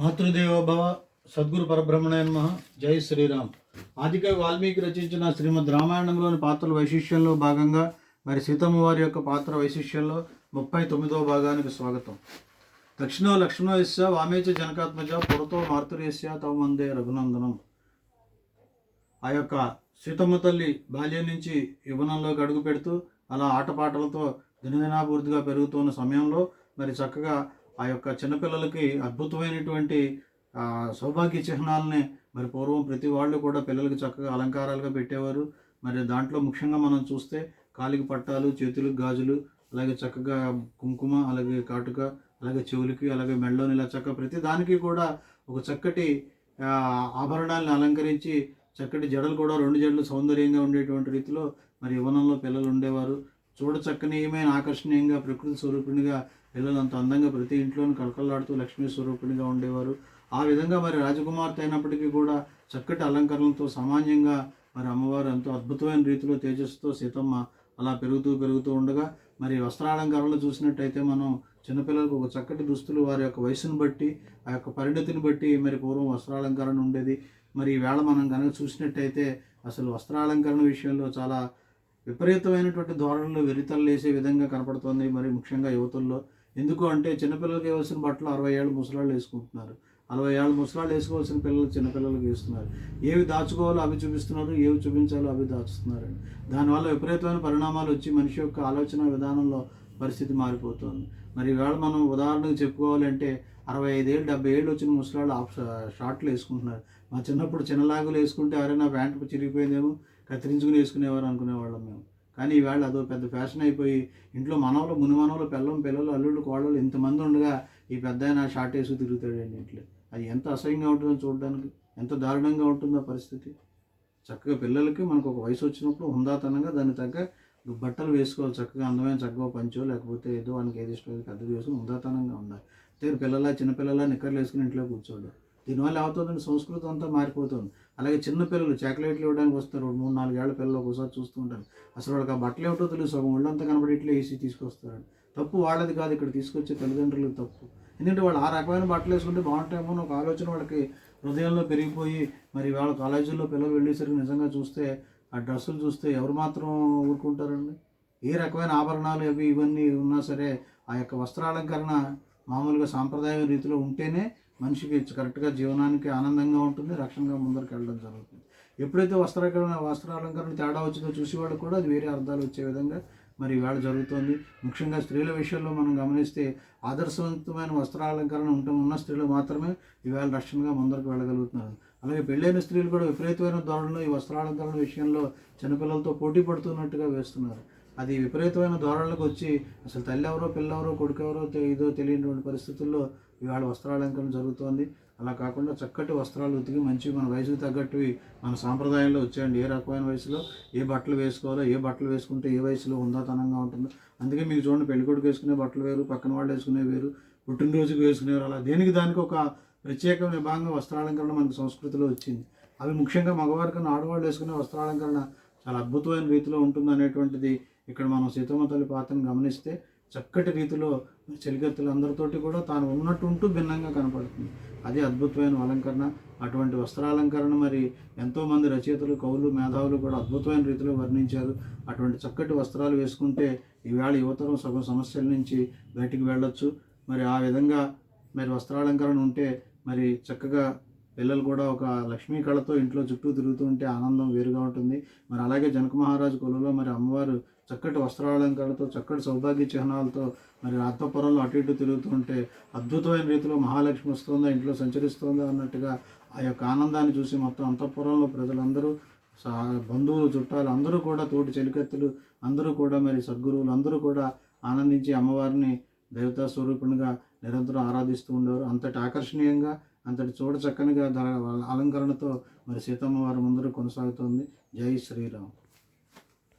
మాతృదేవోభవ సద్గురు పరబ్రహ్మణయన్మ జై శ్రీరామ్. ఆదికవి వాల్మీకి రచించిన శ్రీమద్ రామాయణంలోని పాత్రల వైశిష్యంలో భాగంగా మరి సీతమ్మ వారి యొక్క పాత్ర వైశిష్యంలో ముప్పై తొమ్మిదవ భాగానికి స్వాగతం. దక్షిణో లక్ష్మణస్య వామేచ జనకాత్మజ పురతో మాతృయస్య తవ వందే రఘునందనం. ఆ యొక్క సీతమ్మ తల్లి బాల్యం నుంచి యువనంలోకి అడుగు పెడుతూ అలా ఆటపాటలతో దినదినాభివృద్ధిగా పెరుగుతున్న సమయంలో మరి చక్కగా ఆ యొక్క చిన్నపిల్లలకి అద్భుతమైనటువంటి సౌభాగ్య చిహ్నాలని మరి పూర్వం ప్రతి వాళ్ళు కూడా పిల్లలకి చక్కగా అలంకారాలుగా పెట్టేవారు. మరి దాంట్లో ముఖ్యంగా మనం చూస్తే కాలికి పట్టాలు చేతులకు గాజులు అలాగే చక్కగా కుంకుమ అలాగే కాటుక అలాగే చెవులకి అలాగే మెళ్ళోని ఇలా చక్కగా ప్రతి దానికి కూడా ఒక చక్కటి ఆభరణాలను అలంకరించి చక్కటి జడలు కూడా రెండు జడలు సౌందర్యంగా ఉండేటువంటి రీతిలో మరి యువనంలో పిల్లలు ఉండేవారు. చూడ చక్కనీయమైన ఆకర్షణీయంగా ప్రకృతి స్వరూపిణిగా పిల్లలు అంత అందంగా ప్రతి ఇంట్లోనూ కలకల్లాడుతూ లక్ష్మీ స్వరూపిణిగా ఉండేవారు. ఆ విధంగా మరి రాజకుమార్తె అయినప్పటికీ కూడా చక్కటి అలంకరణలతో సామాన్యంగా మరి అమ్మవారు ఎంతో అద్భుతమైన రీతిలో తేజస్సుతో సీతమ్మ అలా పెరుగుతూ పెరుగుతూ ఉండగా మరి వస్త్రాలంకరణలు చూసినట్టయితే మనం చిన్నపిల్లలకు ఒక చక్కటి దుస్తులు వారి యొక్క వయసును బట్టి ఆ యొక్క పరిణతిని బట్టి మరి పూర్వం వస్త్రాలంకరణ ఉండేది. మరి ఈవేళ మనం కనుక చూసినట్టయితే అసలు వస్త్రాలంకరణ విషయంలో చాలా విపరీతమైనటువంటి ధోరణులు వెరితల్లేసే విధంగా కనపడుతోంది మరి ముఖ్యంగా యువతుల్లో. ఎందుకు అంటే చిన్నపిల్లలకి వేయాల్సిన బట్టలు అరవై ఏళ్ళు ముసలాళ్ళు వేసుకుంటున్నారు. అరవై ఏళ్ళు ముసలాళ్ళు వేసుకోవాల్సిన పిల్లలు చిన్నపిల్లలకి వేస్తున్నారు. ఏవి దాచుకోవాలో అవి చూపిస్తున్నారు ఏవి చూపించాలో అవి దాచుతున్నారు దానివల్ల విపరీతమైన పరిణామాలు వచ్చి మనిషి యొక్క ఆలోచన విధానంలో పరిస్థితి మారిపోతుంది. మరి ఈవేళ మనం ఉదాహరణకు చెప్పుకోవాలంటే అరవై ఐదేళ్ళు డెబ్బై ఏళ్ళు వచ్చిన ముసలాళ్ళు ఆఫ్ షార్ట్లు వేసుకుంటున్నారు. మా చిన్నప్పుడు చిన్నలాగులు వేసుకుంటే ఎవరైనా ప్యాంటు చిరిగిపోయిందేమో కత్తిరించుకుని వేసుకునేవారు అనుకునేవాళ్ళం మేము. కానీ ఈవేళ అదో పెద్ద ఫ్యాషన్ అయిపోయి ఇంట్లో మనవలు ముని మనవలు పిల్లం పిల్లలు అల్లుళ్ళు కోడలు ఇంతమంది ఉండగా ఈ పెద్ద ఆయన షార్ట్ వేసి తిరుగుతాడండి ఇంట్లో. అది ఎంత అసహ్యంగా ఉంటుందో చూడడానికి ఎంత దారుణంగా ఉంటుందో పరిస్థితి. చక్కగా పిల్లలకి మనకు ఒక వయసు వచ్చినప్పుడు హుందాతనంగా దాన్ని తగ్గ బట్టలు వేసుకోవాలి. చక్కగా అందమైన చక్కగా పంచో లేకపోతే ఏదో వానికి ఏది ఇష్టం పెద్దది వేసుకుని హుందాతనంగా ఉండాలి. అంతే పిల్లల చిన్నపిల్లల నిక్కర్లు వేసుకుని ఇంట్లో కూర్చోడు దీనివల్ల అవుతుందండి సంస్కృతి అంతా మారిపోతుంది. అలాగే చిన్న పిల్లలు చాక్లెట్లు ఇవ్వడానికి వస్తారు. మూడు మూడు నాలుగేళ్ళ పిల్లలు ఒకసారి చూస్తూ ఉంటారు. అసలు వాళ్ళకి ఆ బట్టలు ఏమిటో తెలియదు సగం ఒళ్ళంతా కనబడి ఇట్లా వేసి తీసుకొస్తారు. తప్పు వాళ్ళది కాదు. ఇక్కడ తీసుకొచ్చే తల్లిదండ్రులకు తప్పు. ఎందుకంటే వాళ్ళు ఆ రకమైన బట్టలు వేసుకుంటే బాగుంటాయేమో అని ఒక ఆలోచన వాళ్ళకి హృదయంలో పెరిగిపోయి మరి వాళ్ళ కాలేజీల్లో పిల్లలు వెళ్ళేసరికి నిజంగా చూస్తే ఆ డ్రెస్సులు చూస్తే ఎవరు మాత్రం ఊరుకుంటారండి? ఏ రకమైన ఆభరణాలు అవి ఇవన్నీ ఉన్నా సరే ఆ యొక్క వస్త్రాలంకరణ మామూలుగా సాంప్రదాయ రీతిలో ఉంటేనే మనిషికి కరెక్ట్గా జీవనానికి ఆనందంగా ఉంటుంది రక్షణగా ముందరికి వెళ్ళడం జరుగుతుంది. ఎప్పుడైతే వస్త్రాలంకరణ వస్త్రాలంకరణ తేడా వచ్చిందో చూసేవాళ్ళు కూడా అది వేరే అర్థాలు వచ్చే విధంగా మరి వేళ జరుగుతోంది. ముఖ్యంగా స్త్రీల విషయంలో మనం గమనిస్తే ఆదర్శవంతమైన వస్త్రాలంకరణ ఉంటే ఉన్న స్త్రీలు మాత్రమే ఈవేళ రక్షణగా ముందరకు వెళ్ళగలుగుతున్నారు. అలాగే పెళ్ళైన స్త్రీలు కూడా విపరీతమైన ధోరణిలో ఈ వస్త్రాలంకరణ విషయంలో చిన్నపిల్లలతో పోటీ పడుతున్నట్టుగా వేస్తున్నారు. అది విపరీతమైన ధోరణులకు వచ్చి అసలు తల్లి ఎవరో పిల్లెవరో కొడుకెవరో కొడుకు ఎవరో ఇదో తెలియనటువంటి పరిస్థితుల్లో ఇవాళ వస్త్రాలంకరణ జరుగుతోంది. అలా కాకుండా చక్కటి వస్త్రాలు ఉతికి మంచి మన వయసుకు తగ్గట్టువి మన సాంప్రదాయంలో వచ్చేయండి. ఏ రకమైన వయసులో ఏ బట్టలు వేసుకోవాలో ఏ బట్టలు వేసుకుంటే ఏ వయసులో ఉందాతనంగా ఉంటుందో. అందుకే మీకు చూడండి పెళ్ళికొడుకు వేసుకునే బట్టలు వేరు పక్కన వాళ్ళు వేసుకునే వేరు పుట్టినరోజుకు వేసుకునేవారు. అలా దేనికి దానికి ఒక ప్రత్యేక విభాగంగా వస్త్రాలంకరణ మనకు సంస్కృతిలో వచ్చింది. అవి ముఖ్యంగా మగవారి కన్నా ఆడవాళ్ళు వేసుకునే వస్త్రాలంకరణ చాలా అద్భుతమైన రీతిలో ఉంటుంది అనేటువంటిది ఇక్కడ మనం సీతమ్మ తల్లి పాత్రను గమనిస్తే చక్కటి రీతిలో చెలికత్తులు అందరితోటి కూడా తాను ఉన్నట్టు ఉంటూ భిన్నంగా కనపడుతుంది. అది అద్భుతమైన అలంకరణ అటువంటి వస్త్రాలంకరణ మరి ఎంతోమంది రచయితలు కవులు మేధావులు కూడా అద్భుతమైన రీతిలో వర్ణించారు. అటువంటి చక్కటి వస్త్రాలు వేసుకుంటే ఈవేళ యువతరం సగం సమస్యల నుంచి బయటికి వెళ్ళొచ్చు. మరి ఆ విధంగా మరి వస్త్రాలంకరణ ఉంటే మరి చక్కగా పిల్లలు కూడా ఒక లక్ష్మీ కళతో ఇంట్లో చుట్టూ తిరుగుతూ ఉంటే ఆనందం వేరుగా ఉంటుంది. మరి అలాగే జనక మహారాజు కొలువులో మరి అమ్మవారు చక్కటి వస్త్రాలంకాలతో చక్కటి సౌభాగ్య చిహ్నాలతో మరి అంతఃపురంలో అటు ఇటు తిరుగుతుంటే అద్భుతమైన రీతిలో మహాలక్ష్మి వస్తుందా ఇంట్లో సంచరిస్తుందా అన్నట్టుగా ఆ యొక్క ఆనందాన్ని చూసి మొత్తం అంతఃపురంలో ప్రజలందరూ సా- బంధువులు చుట్టాలు అందరూ కూడా తోటి చెలికత్తులు అందరూ కూడా మరి సద్గురువులు అందరూ కూడా ఆనందించి అమ్మవారిని దేవతా స్వరూపునిగా నిరంతరం ఆరాధిస్తూ ఉండేవారు. అంతటి ఆకర్షణీయంగా అంతటి చూడ చక్కనిగా ధర అలంకరణతో మరి సీతమ్మ వారి ముందర కొనసాగుతోంది. జై శ్రీరామ్.